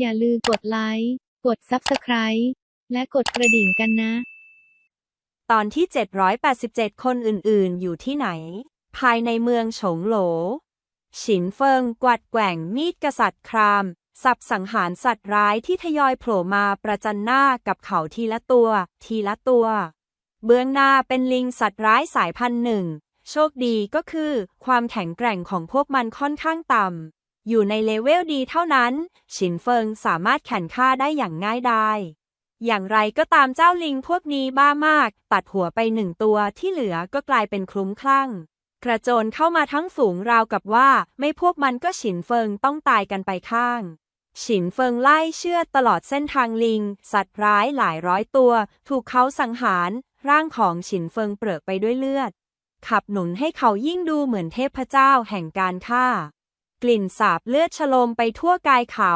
อย่าลืมกดไลค์ กด Subscribe และกดกระดิ่งกันนะ ตอนที่ 787 คนอื่นๆ อยู่ที่ไหน ภายในเมืองโฉงโหล ฉินเฟิงกวัดแกว่งมีดกษัตริย์คราม สับสังหารสัตว์ร้ายที่ทยอยโผล่มาประจันหน้ากับเขาทีละตัว ทีละตัว เบื้องหน้าเป็นลิงสัตว์ร้ายสายพันธุ์หนึ่ง โชคดีก็คือ ความแข็งแกร่งของพวกมันค่อนข้างต่ำ อยู่ในเลเวลดีเท่านั้น ฉินเฟิงสามารถแข่นฆ่าได้อย่างง่ายดายอย่างไรก็ตามเจ้าลิงพวกนี้บ้ามาก ตัดหัวไปหนึ่งตัวที่เหลือก็กลายเป็นคลุ้มคลั่ง กระโจนเข้ามาทั้งฝูงราวกับว่า ไม่พวกมันก็ฉินเฟิงต้องตายกันไปข้าง ฉินเฟิงไล่เชื่อดตลอดเส้นทางลิง สัตว์ร้ายหลายร้อยตัว ถูกเขาสังหาร ร่างของฉินเฟิงเปรอะไปด้วยเลือด ขับหนุนให้เขายิ่งดูเหมือนเทพเจ้าแห่งการฆ่า กลิ่นสาบเลือดชโลมไปทั่วกายเขา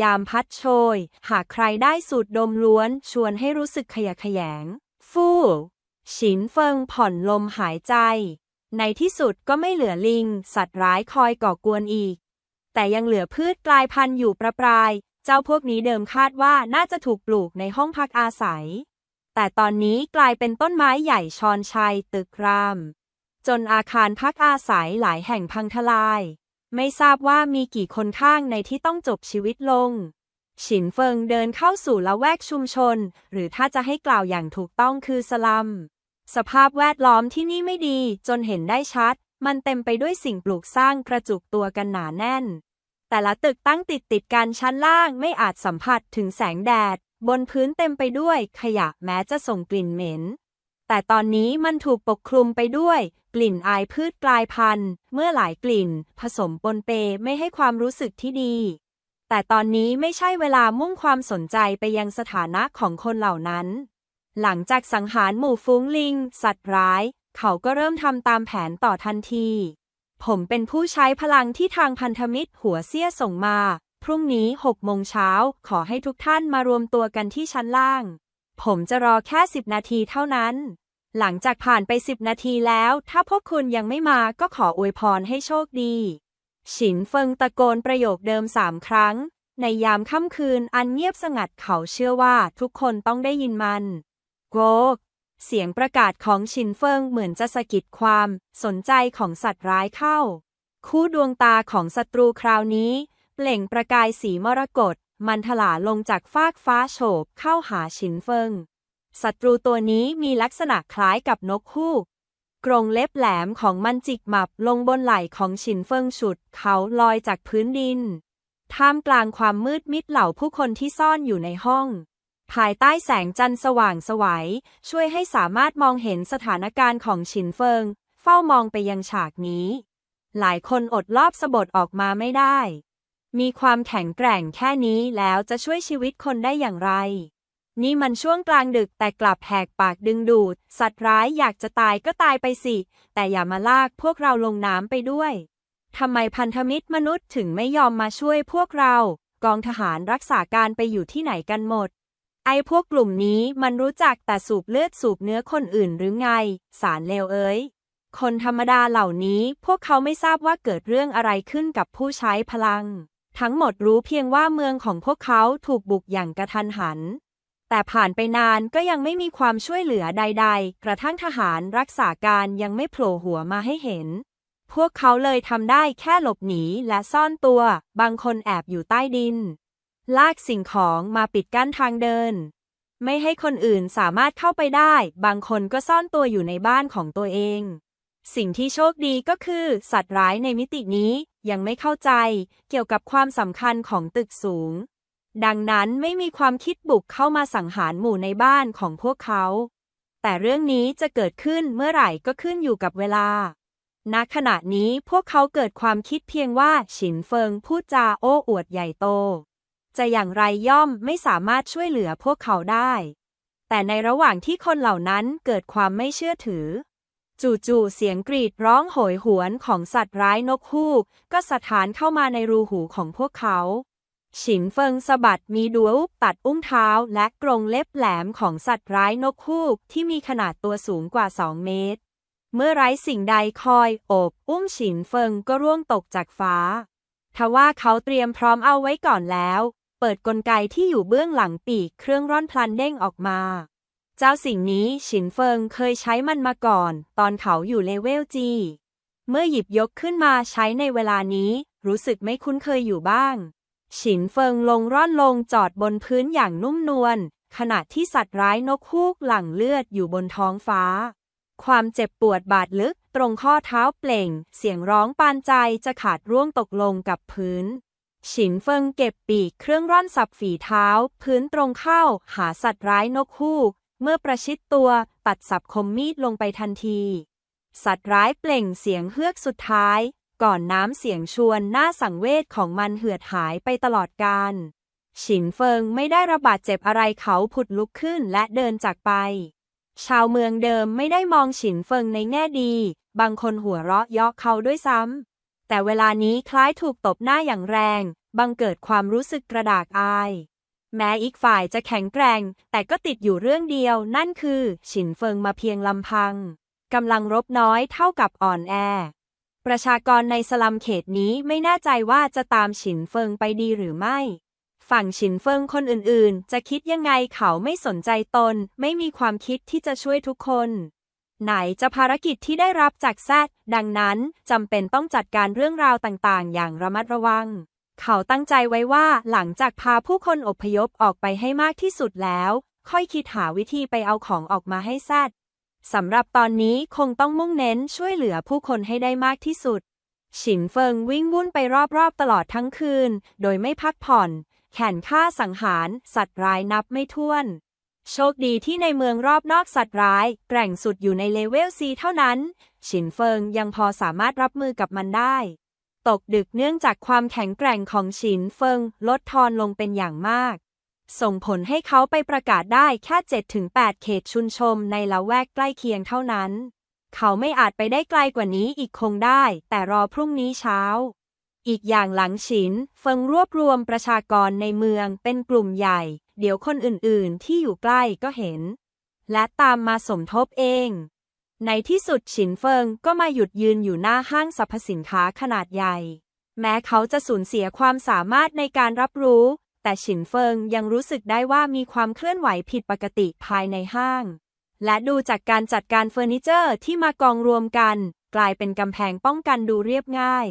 ยามพัดโชย หากใครได้สูดดมล้วน ชวนให้รู้สึกขยะแขยง ฟู่ ฉินเฟิงผ่อนลมหายใจ ในที่สุดก็ไม่เหลือลิง สัตว์ร้ายคอยก่อกวนอีก แต่ยังเหลือพืชกลายพันธุ์อยู่ประปราย เจ้าพวกนี้เดิมคาดว่าน่าจะถูกปลูกในห้องพักอาศัย แต่ตอนนี้กลายเป็นต้นไม้ใหญ่ชอนชัยตึกราม จนอาคารพักอาศัยหลายแห่งพังทลาย ไม่ทราบว่ามีกี่คนข้างในที่ต้องจบชีวิตลง ฉินเฟิงเดินเข้าสู่ละแวกชุมชน หรือถ้าจะให้กล่าวอย่างถูกต้องคือสลัม สภาพแวดล้อมที่นี่ไม่ดีจนเห็นได้ชัด มันเต็มไปด้วยสิ่งปลูกสร้างกระจุกตัวกันหนาแน่น แต่ละตึกตั้งติดติดกันชั้นล่างไม่อาจสัมผัสถึงแสงแดด บนพื้นเต็มไปด้วยขยะแม้จะส่งกลิ่นเหม็น แต่ตอนนี้มันถูกปกคลุมไปด้วย กลิ่นอายพืชกลายพันธุ์ เมื่อหลายกลิ่น ผสมปนเปไม่ให้ความรู้สึกที่ดี แต่ตอนนี้ไม่ใช่เวลามุ่งความสนใจไปยังสถานะของคนเหล่านั้น หลังจากสังหารหมู่ฟุ้งลิง สัตว์ร้าย เขาก็เริ่มทำตามแผนต่อทันที ผมเป็นผู้ใช้พลังที่ทางพันธมิตรหัวเสี้ยส่งมา พรุ่งนี้6โมงเช้าขอให้ทุกท่านมารวมตัวกันที่ชั้นล่างผมจะรอแค่10นาทีเท่านั้น หลังจากผ่านไป 10 นาทีแล้ว ถ้าพวกคุณยังไม่มาก็ขออวยพรให้โชคดี ฉินเฟิงตะโกนประโยคเดิมสามครั้ง ในยามค่ำคืนอันเงียบสงัดเขาเชื่อว่าทุกคนต้องได้ยินมัน โกก เสียงประกาศของชินเฟิงเหมือนจะสะกิดความ สนใจของสัตว์ร้ายเข้า คู่ดวงตาของศัตรูคราวนี้ เปล่งประกายสีมรกตมันถลาลงจากฟากฟ้าโฉบเข้าหาชินเฟิง ศัตรูตัวนี้มีลักษณะคล้ายกับนกฮูก กรงเล็บแหลมของมันจิกหมับลงบนไหล่ของฉินเฟิงฉุด เขาลอยจากพื้นดิน ท่ามกลางความมืดมิดเหล่าผู้คนที่ซ่อนอยู่ในห้อง ภายใต้แสงจันทร์สว่างสวัย ช่วยให้สามารถมองเห็นสถานการณ์ของฉินเฟิง เฝ้ามองไปยังฉากนี้ หลายคนอดรอบสะบดออกมาไม่ได้ มีความแข็งแกร่งแค่นี้แล้วจะช่วยชีวิตคนได้อย่างไร นี่มันช่วงกลางดึกแต่กลับแหกปากดึงดูด สัตว์ร้ายอยากจะตายก็ตายไปสิ แต่อย่ามาลากพวกเราลงน้ำไปด้วยทำไมพันธมิตรมนุษย์ถึงไม่ยอมมาช่วยพวกเรา กองทหารรักษาการไปอยู่ที่ไหนกันหมด ไอ้พวกกลุ่มนี้มันรู้จักแต่สูบเลือดสูบเนื้อคนอื่นหรือไง สารเลวเอ้ย คนธรรมดาเหล่านี้พวกเขาไม่ทราบว่าเกิดเรื่องอะไรขึ้นกับผู้ใช้พลัง ทั้งหมดรู้เพียงว่าเมืองของพวกเขาถูกบุกอย่างกระทันหัน แต่ผ่านไปนานก็ยังไม่มีความช่วยเหลือใด ๆ กระทั่งทหารรักษาการยังไม่โผล่หัวมาให้เห็น พวกเขาเลยทำได้แค่หลบหนีและซ่อนตัว บางคนแอบอยู่ใต้ดิน ลากสิ่งของมาปิดกั้นทางเดิน ไม่ให้คนอื่นสามารถเข้าไปได้ บางคนก็ซ่อนตัวอยู่ในบ้านของตัวเอง สิ่งที่โชคดีก็คือ สัตว์ร้ายในมิตินี้ยังไม่เข้าใจ เกี่ยวกับความสำคัญของตึกสูง ดังนั้นไม่มีความคิดบุกเข้ามาสังหารหมู่ในบ้านของพวกเขา แต่เรื่องนี้จะเกิดขึ้นเมื่อไหร่ก็ขึ้นอยู่กับเวลา ณ ขณะนี้พวกเขาเกิดความคิดเพียงว่าฉินเฟิงพูดจาโอ้อวดใหญ่โต จะอย่างไรย่อมไม่สามารถช่วยเหลือพวกเขาได้ แต่ในระหว่างที่คนเหล่านั้นเกิดความไม่เชื่อถือ จู่ๆเสียงกรีดร้องโหยหวนของสัตว์ร้ายนกฮูก ก็สถานเข้ามาในรูหูของพวกเขา ฉินเฟิงสะบัดมีดวอุบตัดอุ้งเท้าและกรงเล็บแหลมของสัตว์ร้ายนกฮูกที่มีขนาดตัวสูงกว่า 2 เมตร เมื่อไร้สิ่งใดคอยโอบอุ้มฉินเฟิงก็ร่วงตกจากฟ้า ทว่าเขาเตรียมพร้อมเอาไว้ก่อนแล้ว เปิดกลไกที่อยู่เบื้องหลังปีกเครื่องร่อนพลันเด้งออกมา เจ้าสิ่งนี้ฉินเฟิงเคยใช้มันมาก่อน ตอนเขาอยู่เลเวลจีเมื่อหยิบยกขึ้นมาใช้ในเวลานี้ รู้สึกไม่คุ้นเคยอยู่บ้าง ฉินเฟิงลงร่อนลงจอดบนพื้นอย่างนุ่มนวลขณะที่สัตว์ร้ายนกฮูกหลั่งเลือดอยู่บนท้องฟ้า ความเจ็บปวดบาดลึกตรงข้อเท้าเปล่ง เสียงร้องปานใจจะขาดร่วงตกลงกับพื้น ฉินเฟิงเก็บปีกเครื่องร่อนสับฝีเท้า พื้นตรงเข้าหาสัตว์ร้ายนกฮูก เมื่อประชิดตัวตัดสับคมมีดลงไปทันที สัตว์ร้ายเปล่งเสียงเฮือกสุดท้าย ก่อนน้ำเสียงชวนหน่าสังเวชของมันเหือดหายไปตลอดกาลฉินเฟิงไม่ได้ระบาดเจ็บอะไรเขาผุดลุกขึ้นและเดินจากไป ชาวเมืองเดิมไม่ได้มองฉินเฟิงในแง่ดี บางคนหัวเราะเยาะเขาด้วยซ้ำ แต่เวลานี้คล้ายถูกตบหน้าอย่างแรง บังเกิดความรู้สึกกระดากอาย แม้อีกฝ่ายจะแข็งแกร่ง แต่ก็ติดอยู่เรื่องเดียว นั่นคือฉินเฟิงมาเพียงลำพังกำลังรบน้อยเท่ากับอ่อนแอ ประชากรในสลัมเขตนี้ไม่แน่ใจว่าจะตามฉินเฟิงไปดีหรือไม่ ฝั่งฉินเฟิงคนอื่นๆ จะคิดยังไงเขาไม่สนใจตน ไม่มีความคิดที่จะช่วยทุกคน ไหนจะภารกิจที่ได้รับจากแซดดังนั้นจำเป็นต้องจัดการเรื่องราวต่างๆ อย่างระมัดระวัง เขาตั้งใจไว้ว่าหลังจากพาผู้คนอพยพออกไปให้มากที่สุดแล้ว ค่อยคิดหาวิธีไปเอาของออกมาให้แซด สำหรับตอนนี้คงต้องมุ่งเน้นช่วยเหลือผู้คนให้ได้มากที่สุด ฉินเฟิงวิ่งวุ่นไปรอบๆตลอดทั้งคืน โดยไม่พักผ่อน แข่นฆ่าสังหาร สัตว์ร้ายนับไม่ถ้วน โชคดีที่ในเมืองรอบนอกสัตว์ร้ายแกร่งสุดอยู่ในเลเวลซีเท่านั้น ฉินเฟิงยังพอสามารถรับมือกับมันได้ ตกดึกเนื่องจากความแข็งแกร่งของฉินเฟิงลดทอนลงเป็นอย่างมาก ส่งผลให้เขาไปประกาศได้แค่ 7-8 เขตชุนชมในละแวกใกล้เคียงเท่านั้น เขาไม่อาจไปได้ไกลกว่านี้อีกคงได้ แต่รอพรุ่งนี้เช้า อีกอย่างหลังฉิน เฟิงรวบรวมประชากรในเมืองเป็นกลุ่มใหญ่ เดี๋ยวคนอื่นๆ ที่อยู่ใกล้ก็เห็น และตามมาสมทบเอง ในที่สุดฉินเฟิงก็มาหยุดยืนอยู่หน้าห้างสรรพสินค้าขนาดใหญ่แม้เขาจะสูญเสียความสามารถในการรับรู้ แต่ฉินเฟิงยังรู้สึกได้ว่ามีความเคลื่อนไหวผิดปกติภายในห้าง และดูจากการจัดการเฟอร์นิเจอร์ที่มากองรวมกัน กลายเป็นกำแพงป้องกันดูเรียบง่าย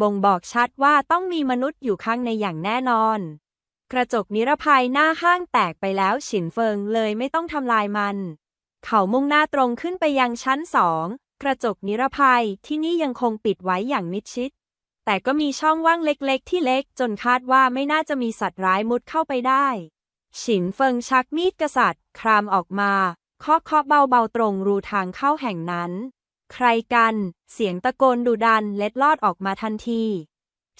บ่งบอกชัดว่าต้องมีมนุษย์อยู่ข้างในอย่างแน่นอน กระจกนิรภัยหน้าห้างแตกไปแล้วฉินเฟิงเลยไม่ต้องทำลายมัน เขามุ่งหน้าตรงขึ้นไปยังชั้นสองกระจกนิรภัยที่นี่ยังคงปิดไว้อย่างมิดชิด แต่ก็มีช่องว่างเล็กๆ ที่เล็กจนคาดว่าไม่น่าจะมีสัตว์ร้ายมุดเข้าไปได้ ฉินเฟิงชักมีดกษัตริย์ ครามออกมาเคาะเคาะเบาๆตรงรูทางเข้าแห่งนั้น ใครกัน เสียงตะโกนดุดันเล็ดลอดออกมาทันที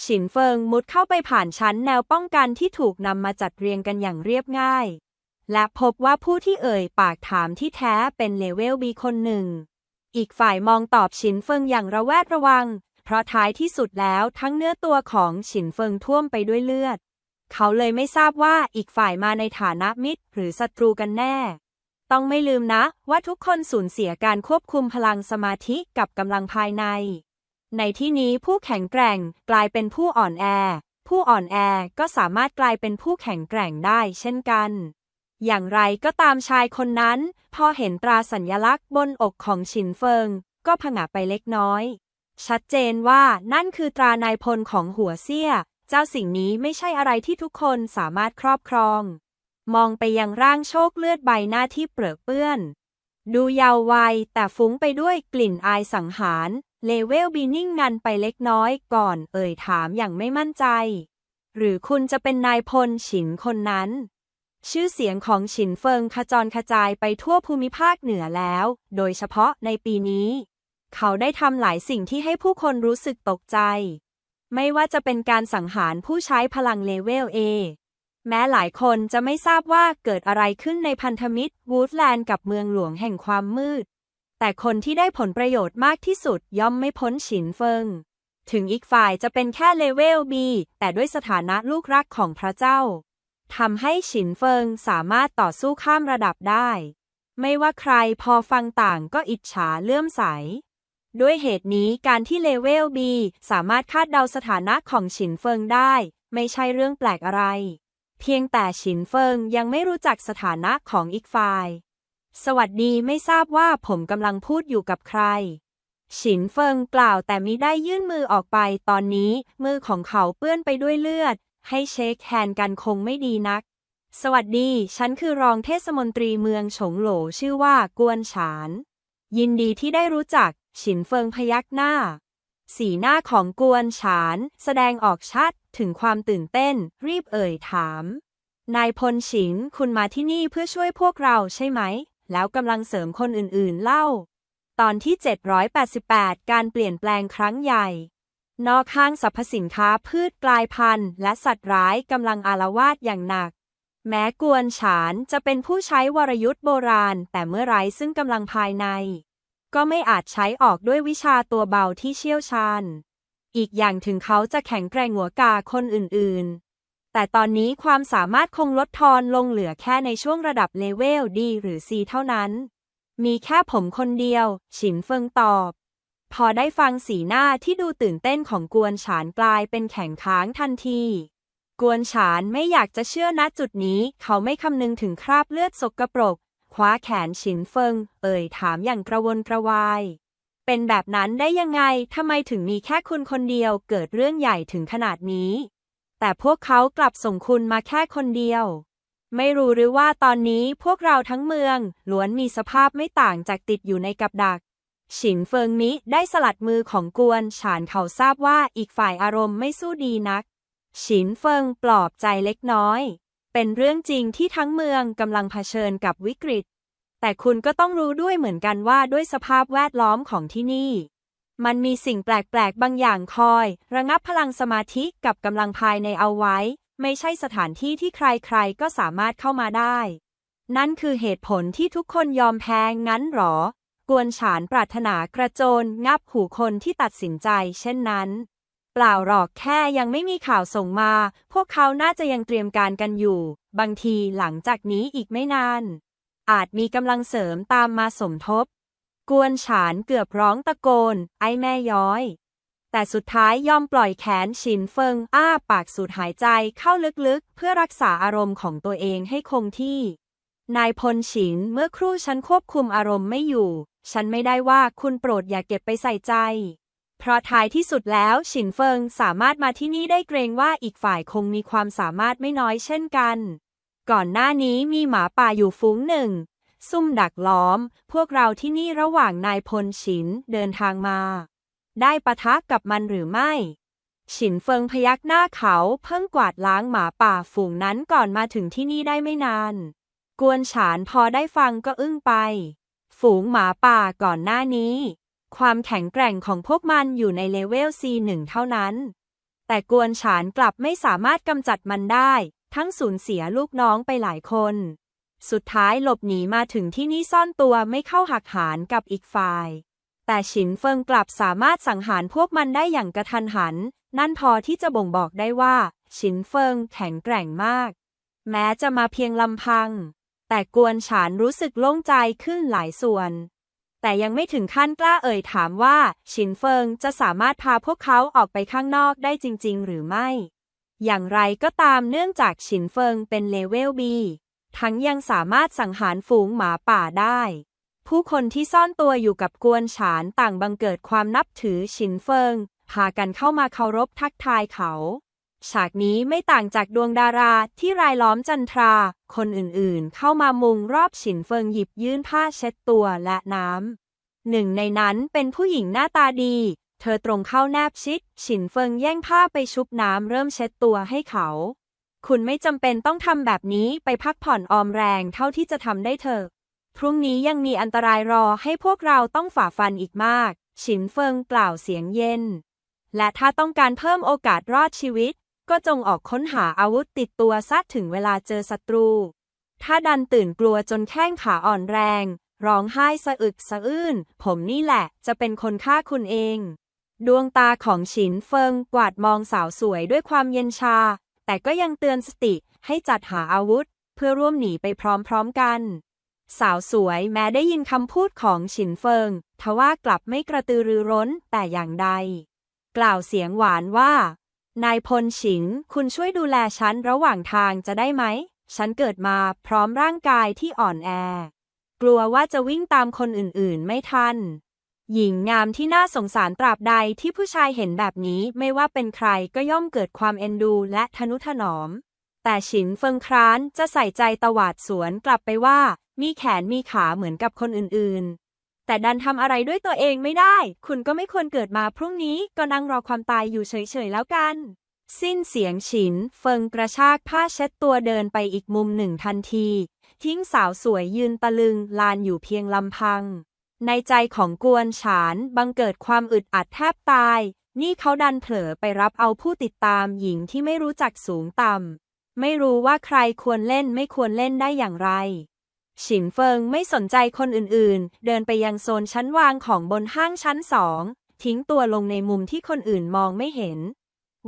ฉินเฟิงมุดเข้าไปผ่านชั้นแนวป้องกันที่ถูกนำมาจัดเรียงกันอย่างเรียบง่าย และพบว่าผู้ที่เอ่ยปากถามที่แท้เป็นเลเวลบีคนหนึ่ง อีกฝ่ายมองตอบฉินเฟิงอย่างระแวดระวัง เพราะท้ายที่สุดแล้วทั้งเนื้อตัวของฉินเฟิงท่วมไปด้วยเลือด เขาเลยไม่ทราบว่าอีกฝ่ายมาในฐานะมิตร หรือศัตรูกันแน่ ต้องไม่ลืมนะ ว่าทุกคนสูญเสียการควบคุมพลังสมาธิกับกำลังภายใน ในที่นี้ผู้แข็งแกร่งกลายเป็นผู้อ่อนแอ ผู้อ่อนแอก็สามารถกลายเป็นผู้แข็งแกร่งได้เช่นกันอย่างไรก็ตามชายคนนั้น พอเห็นตราสัญลักษณ์บนอกของฉินเฟิง ก็ผงะไปเล็กน้อย ชัดเจนว่านั่นคือตรานายพลของหัวเซี่ยเจ้าสิ่งนี้ไม่ใช่อะไรที่ทุกคนสามารถครอบครอง มองไปยังร่างโชคเลือดใบหน้าที่เปรอะเปื้อน ดูยาววัยแต่ฟุ้งไปด้วยกลิ่นอายสังหาร เลเวลบีนิ่งงันไปเล็กน้อยก่อนเอ่ยถามอย่างไม่มั่นใจ หรือคุณจะเป็นนายพลฉินคนนั้น ชื่อเสียงของฉินเฟิงขจรกระจายไปทั่วภูมิภาคเหนือแล้ว โดยเฉพาะในปีนี้ เขาได้ทำหลายสิ่งที่ให้ผู้คนรู้สึกตกใจ ไม่ว่าจะเป็นการสังหารผู้ใช้พลังเลเวล A แม้หลายคนจะไม่ทราบว่าเกิดอะไรขึ้นในพันธมิตรวูดแลนด์กับเมืองหลวงแห่งความมืด แต่คนที่ได้ผลประโยชน์มากที่สุดย่อมไม่พ้นฉินเฟิง ถึงอีกฝ่ายจะเป็นแค่เลเวล B แต่ด้วยสถานะลูกรักของพระเจ้าทำให้ฉินเฟิงสามารถต่อสู้ข้ามระดับได้ ไม่ว่าใครพอฟังต่างก็อิจฉาเลื่อมใส ด้วยเหตุนี้การที่เลเวล B สามารถคาดเดาสถานะของฉินเฟิงได้ ไม่ใช่เรื่องแปลกอะไร เพียงแต่ฉินเฟิงยังไม่รู้จักสถานะของอีกฝ่าย สวัสดีไม่ทราบว่าผมกำลังพูดอยู่กับใคร ฉินเฟิงกล่าวแต่มิได้ยื่นมือออกไปตอนนี้มือของเขาเปื้อนไปด้วยเลือด ให้เช็คแฮนกันคงไม่ดีนัก สวัสดี ฉันคือรองเทศมนตรีเมืองฉงโหลชื่อว่ากวนฉานยินดีที่ได้รู้จัก ฉินเฟิงพยักหน้า สีหน้าของกวนฉาน แสดงออกชัดถึงความตื่นเต้น รีบเอ่ยถาม นายพลฉินคุณมาที่นี่เพื่อช่วยพวกเราใช่ไหม แล้วกำลังเสริมคนอื่นๆเล่า ตอนที่ 788 การเปลี่ยนแปลงครั้งใหญ่ นอกห้างสรรพสินค้าพืชกลายพันธุ์ และสัตว์ร้ายกำลังอาละวาดอย่างหนักแม้กวนฉานจะเป็นผู้ใช้วรยุทธ์โบราณ แต่เมื่อไรซึ่งกำลังภายใน ก็ไม่อาจใช้ออกด้วยวิชาตัวเบาที่เชี่ยวชาญ อีกอย่างถึงเขาจะแข็งแกร่งหัวกาคนอื่นๆ แต่ตอนนี้ความสามารถคงลดทอนลงเหลือแค่ในช่วงระดับเลเวลดีหรือ C เท่านั้น มีแค่ผมคนเดียว ฉินเฟิงตอบ พอได้ฟังสีหน้าที่ดูตื่นเต้นของกวนฉานกลายเป็นแข็งค้างทันทีกวนฉานไม่อยากจะเชื่อณจุดนี้ เขาไม่คำนึงถึงคราบเลือดสกปรก คว้าแขนฉินเฟิง เอ่ยถามอย่างกระวนกระวาย เป็นแบบนั้นได้ยังไงทำไมถึงมีแค่คุณคนเดียวเกิดเรื่องใหญ่ถึงขนาดนี้ แต่พวกเขากลับส่งคุณมาแค่คนเดียว ไม่รู้หรือว่าตอนนี้พวกเราทั้งเมืองล้วนมีสภาพไม่ต่างจากติดอยู่ในกับดัก ฉินเฟิงมิได้สลัดมือของกวน ฉานเขาทราบว่าอีกฝ่ายอารมณ์ไม่สู้ดีนัก ฉินเฟิงปลอบใจเล็กน้อย เป็นเรื่องจริงที่ทั้งเมืองกำลังเผชิญกับวิกฤต แต่คุณก็ต้องรู้ด้วยเหมือนกันว่าด้วยสภาพแวดล้อมของที่นี่ มันมีสิ่งแปลกๆ บางอย่างคอย ระงับพลังสมาธิกับกำลังภายในเอาไว้ ไม่ใช่สถานที่ที่ใครๆ ก็สามารถเข้ามาได้ นั่นคือเหตุผลที่ทุกคนยอมแพ้งั้นหรอ กวนฉานปรารถนากระโจนงับหูคนที่ตัดสินใจ เช่นนั้น ปล่าหรอกแค่ยังไม่มีข่าวส่งมา พวกเขาน่าจะยังเตรียมการกันอยู่ บางทีหลังจากนี้อีกไม่นาน อาจมีกำลังเสริมตามมาสมทบ กวนฉานเกือบร้องตะโกน ไอ้แม่ย้อย แต่สุดท้ายยอมปล่อยแขนฉินเฟิง อ้าปากสูดหายใจเข้าลึกๆ เพื่อรักษาอารมณ์ของตัวเองให้คงที่ นายพลฉินเมื่อครู่ฉันควบคุมอารมณ์ไม่อยู่ ฉันไม่ได้ว่าคุณโปรดอย่าเก็บไปใส่ใจ เพราะท้ายที่สุดแล้วฉินเฟิงสามารถมาที่นี่ได้เกรงว่าอีกฝ่ายคงมีความสามารถไม่น้อยเช่นกัน ก่อนหน้านี้มีหมาป่าอยู่ฝูงหนึ่ง ซุ่มดักล้อม พวกเราที่นี่ระหว่างนายพลฉินเดินทางมา ได้ปะทะกับมันหรือไม่ ฉินเฟิงพยักหน้าเขาเพิ่งกวาดล้างหมาป่าฝูงนั้นก่อนมาถึงที่นี่ได้ไม่นาน กวนฉานพอได้ฟังก็อึ้งไป ฝูงหมาป่าก่อนหน้านี้ ความแข็งแกร่งของพวกมันอยู่ในเลเวล C1 เท่านั้น แต่กวนฉานกลับไม่สามารถกำจัดมันได้ ทั้งสูญเสียลูกน้องไปหลายคน สุดท้ายหลบหนีมาถึงที่นี่ซ่อนตัวไม่เข้าหักหานกับอีกฝ่าย แต่ฉินเฟิงกลับสามารถสังหารพวกมันได้อย่างกระทันหัน นั่นพอที่จะบ่งบอกได้ว่า ฉินเฟิงแข็งแกร่งมาก แม้จะมาเพียงลำพัง แต่กวนฉานรู้สึกโล่งใจขึ้นหลายส่วน แต่ยังไม่ถึงขั้นกล้าเอ่ยถามว่าฉินเฟิงจะสามารถพาพวกเขาออกไปข้างนอกได้จริง ๆ หรือไม่ อย่างไรก็ตามเนื่องจากฉินเฟิงเป็นเลเวล B ทั้งยังสามารถสังหารฝูงหมาป่าได้ ผู้คนที่ซ่อนตัวอยู่กับกวนฉานต่างบังเกิดความนับถือฉินเฟิง พากันเข้ามาเคารพทักทายเขา ฉากนี้ไม่ต่างจากดวงดาราที่รายล้อมจันทรา คนอื่นๆ เข้ามามุงรอบฉินเฟิงหยิบยื่นผ้าเช็ดตัวและน้ำหนึ่งในนั้นเป็นผู้หญิงหน้าตาดี เธอตรงเข้าแนบชิด ฉินเฟิงแย่งผ้าไปชุบน้ำเริ่มเช็ดตัวให้เขา คุณไม่จำเป็นต้องทำแบบนี้ไปพักผ่อนออมแรงเท่าที่จะทำได้เถอะ พรุ่งนี้ยังมีอันตรายรอให้พวกเราต้องฝ่าฟันอีกมาก ฉินเฟิงกล่าวเสียงเย็น และถ้าต้องการเพิ่มโอกาสรอดชีวิต ก็จงออกค้นหาอาวุธติดตัวซัดถึงเวลาเจอศัตรู ถ้าดันตื่นกลัวจนแข้งขาอ่อนแรง ร้องไห้สะอึกสะอื้น ผมนี่แหละจะเป็นคนฆ่าคุณเอง ดวงตาของฉินเฟิงกวาดมองสาวสวยด้วยความเย็นชา แต่ก็ยังเตือนสติให้จัดหาอาวุธ เพื่อร่วมหนีไปพร้อมๆกัน สาวสวยแม้ได้ยินคำพูดของฉินเฟิงทว่ากลับไม่กระตือรือร้นแต่อย่างใด กล่าวเสียงหวานว่า นายพลฉินคุณช่วยดูแลฉันระหว่างทางจะได้ไหม ฉันเกิดมาพร้อมร่างกายที่อ่อนแอ กลัวว่าจะวิ่งตามคนอื่นๆ ไม่ทัน หญิงงามที่น่าสงสารตราบใดที่ผู้ชายเห็นแบบนี้ไม่ว่าเป็นใครก็ย่อมเกิดความเอ็นดูและทนุถนอม แต่ฉินเฟิงครานจะใส่ใจตวาดสวนกลับไปว่า มีแขนมีขาเหมือนกับคนอื่นๆ แต่ดันทำอะไรด้วยตัวเองไม่ได้ คุณก็ไม่ควรเกิดมาพรุ่งนี้ก็นั่งรอความตายอยู่เฉยๆแล้วกัน สิ้นเสียงฉิน เฟิงกระชากผ้าเช็ดตัวเดินไปอีกมุมหนึ่งทันที ทิ้งสาวสวยยืนตะลึงลานอยู่เพียงลำพัง ในใจของกวนฉานบังเกิดความอึดอัดแทบตาย นี่เขาดันเผลอไปรับเอาผู้ติดตามหญิงที่ไม่รู้จักสูงต่ำไม่รู้ว่าใครควรเล่นไม่ควรเล่นได้อย่างไร ฉินเฟิงไม่สนใจคนอื่นๆ เดินไปยังโซนชั้นวางของบนห้างชั้นสอง ทิ้งตัวลงในมุมที่คนอื่นมองไม่เห็น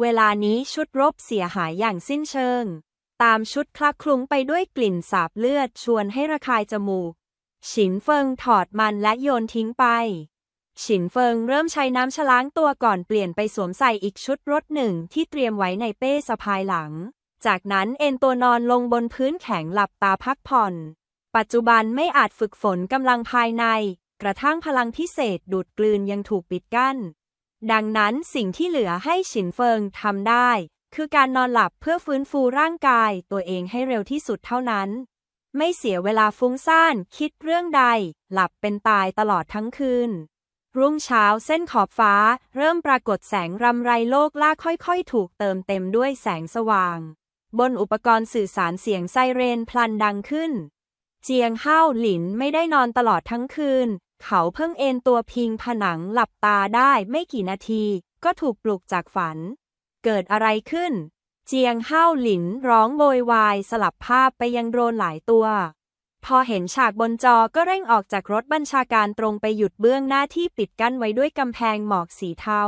เวลานี้ชุดรบเสียหายอย่างสิ้นเชิง ตามชุดคลักคลุ้งไปด้วยกลิ่นสาบเลือดชวนให้ระคายจมูก ฉินเฟิงถอดมันและโยนทิ้งไป ฉินเฟิงเริ่มใช้น้ำชล้างตัวก่อนเปลี่ยนไปสวมใส่อีกชุดรถหนึ่งที่เตรียมไว้ในเป้สะพายหลัง จากนั้นเอนตัวนอนลงบนพื้นแข็งหลับตาพักผ่อน ปัจจุบันไม่อาจฝึกฝนกำลังภายใน กระทั่งพลังพิเศษดูดกลืนยังถูกปิดกั้น ดังนั้นสิ่งที่เหลือให้ฉินเฟิงทำได้ คือการนอนหลับเพื่อฟื้นฟูร่างกายตัวเองให้เร็วที่สุดเท่านั้น ไม่เสียเวลาฟุ้งซ่านคิดเรื่องใด หลับเป็นตายตลอดทั้งคืน รุ่งเช้าเส้นขอบฟ้า เริ่มปรากฏแสงรำไรโลกล่าค่อยๆ ถูกเติมเต็มด้วยแสงสว่าง บนอุปกรณ์สื่อสารเสียงไซเรนพลันดังขึ้น เจียงเฮ้าหลินไม่ได้นอนตลอดทั้งคืน เขาเพิ่งเอนตัวพิงผนังหลับตาได้ไม่กี่นาที ก็ถูกปลุกจากฝัน เกิดอะไรขึ้น เจียงเฮ้าหลินร้องโวยวายสลับภาพไปยังโดรนหลายตัว พอเห็นฉากบนจอก็เร่งออกจากรถบัญชาการตรงไปหยุดเบื้องหน้าที่ปิดกั้นไว้ด้วยกำแพงหมอกสีเทา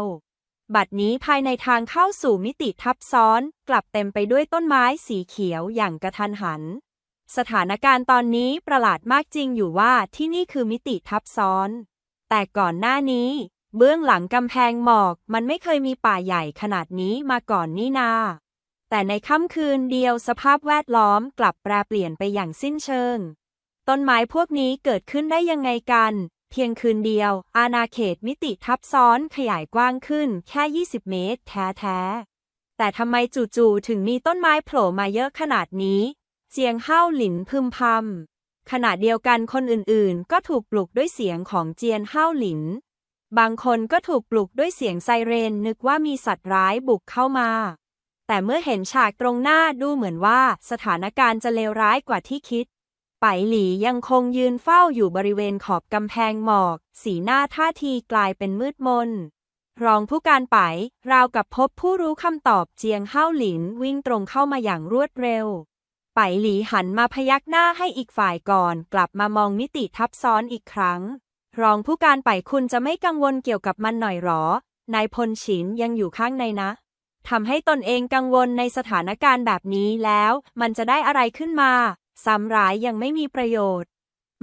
บัดนี้ภายในทางเข้าสู่มิติทับซ้อน กลับเต็มไปด้วยต้นไม้สีเขียวอย่างกระทันหัน สถานการณ์ตอนนี้ประหลาดมากจริงอยู่ว่าที่นี่คือมิติทับซ้อน แต่ก่อนหน้านี้ เบื้องหลังกำแพงหมอก มันไม่เคยมีป่าใหญ่ขนาดนี้มาก่อนนี่นา แต่ในค่ำคืนเดียวสภาพแวดล้อมกลับแปรเปลี่ยนไปอย่างสิ้นเชิง ต้นไม้พวกนี้เกิดขึ้นได้ยังไงกัน เพียงคืนเดียว อาณาเขตมิติทับซ้อนขยายกว้างขึ้นแค่ 20 เมตร แท้ๆแต่ทำไมจู่ๆถึงมีต้นไม้โผล่มาเยอะขนาดนี้ เจียงเฮ้าหลินพึมพำขณะเดียวกันคนอื่นๆ ก็ถูกปลุกด้วยเสียงของเจียนเฮ้าหลิน บางคนก็ถูกปลุกด้วยเสียงไซเรนนึกว่ามีสัตว์ร้ายบุกเข้ามา แต่เมื่อเห็นฉากตรงหน้าดูเหมือนว่าสถานการณ์จะเลวร้ายกว่าที่คิดไปหลียังคงยืนเฝ้าอยู่บริเวณขอบกำแพงหมอก สีหน้าท่าทีกลายเป็นมืดมน รองผู้การไปราวกับพบผู้รู้คำตอบเจียงเฮ้าหลินวิ่งตรงเข้ามาอย่างรวดเร็ว ไปหลีหันมาพยักหน้าให้อีกฝ่ายก่อน กลับมามองมิติทับซ้อนอีกครั้ง รองผู้การไปคุณจะไม่กังวลเกี่ยวกับมันหน่อยหรอ นายพลฉินยังอยู่ข้างในนะทำให้ตนเองกังวลในสถานการณ์แบบนี้แล้ว มันจะได้อะไรขึ้นมาซ้ำร้ายยังไม่มีประโยชน์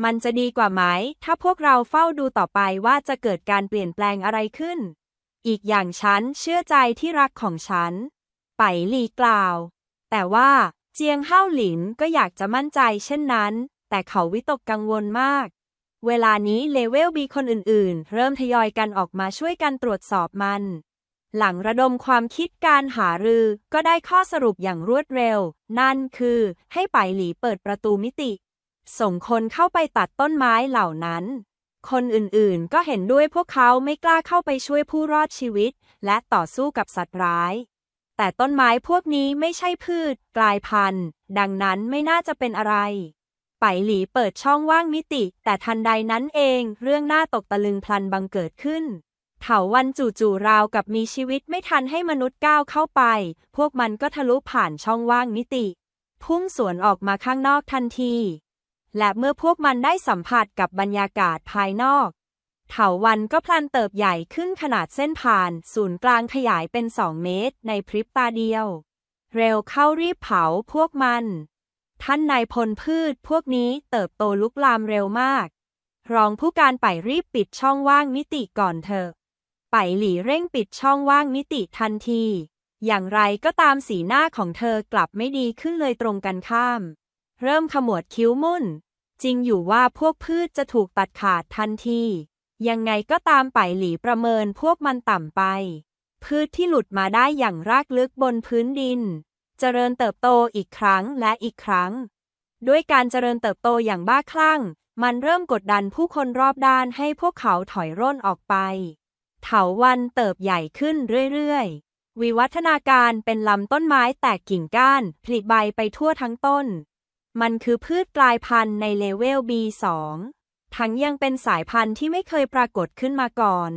มันจะดีกว่าไหม ถ้าพวกเราเฝ้าดูต่อไปว่าจะเกิดการเปลี่ยนแปลงอะไรขึ้น อีกอย่างฉันเชื่อใจที่รักของฉัน ไปหลีกล่าว แต่ว่า เจียงเฮ้าหลินก็อยากจะมั่นใจเช่นนั้น แต่เขาวิตกกังวลมาก เวลานี้เลเวลบีคนอื่นๆ เริ่มทยอยกันออกมาช่วยกันตรวจสอบมัน หลังระดมความคิดการหารือก็ได้ข้อสรุปอย่างรวดเร็ว นั่นคือให้ไปหลีเปิดประตูมิติ ส่งคนเข้าไปตัดต้นไม้เหล่านั้น คนอื่นๆ ก็เห็นด้วยพวกเขาไม่กล้าเข้าไปช่วยผู้รอดชีวิต และต่อสู้กับสัตว์ร้าย แต่ต้นไม้พวกนี้ไม่ใช่พืช กลายพันธุ์ ดังนั้นไม่น่าจะเป็นอะไร ไปหลีเปิดช่องว่างมิติ แต่ทันใดนั้นเองเรื่องน่าตกตะลึงพลันบังเกิดขึ้น เถาวันจู่ๆราวกับมีชีวิตไม่ทันให้มนุษย์ก้าวเข้าไป พวกมันก็ทะลุผ่านช่องว่างมิติ พุ่งสวนออกมาข้างนอกทันที และเมื่อพวกมันได้สัมผัสกับบรรยากาศภายนอก เถาวันก็พลันเติบใหญ่ขึ้นขนาดเส้นผ่าน ศูนย์กลางขยายเป็นสองเมตร ในพริบตาเดียว เร็วเข้ารีบเผาพวกมัน ท่านนายพลพืชพวกนี้เติบโตลุกลามเร็วมาก รองผู้การไปรีบปิดช่องว่างมิติก่อนเถอะไปหลีเร่งปิดช่องว่างมิติทันที อย่างไรก็ตามสีหน้าของเธอกลับไม่ดีขึ้นเลยตรงกันข้าม เริ่มขมวดคิ้วมุ่น จริงอยู่ว่าพวกพืชจะถูกตัดขาดทันที ยังไงก็ตามไปหลีประเมินพวกมันต่ำไป พืชที่หลุดมาได้อย่างรากลึกบนพื้นดิน เจริญเติบโตอีกครั้งและอีกครั้ง ด้วยการเจริญเติบโตอย่างบ้าคลั่ง มันเริ่มกดดันผู้คนรอบด้านให้พวกเขาถอยร่นออกไป เถาวันเติบใหญ่ขึ้นเรื่อยๆ วิวัฒนาการเป็นลำต้นไม้แตกกิ่งก้านผลิใบไปทั่วทั้งต้น มันคือพืชกลายพันธุ์ในเลเวล B2 ทั้งยังเป็นสายพันธุ์ที่ไม่เคยปรากฏขึ้นมาก่อน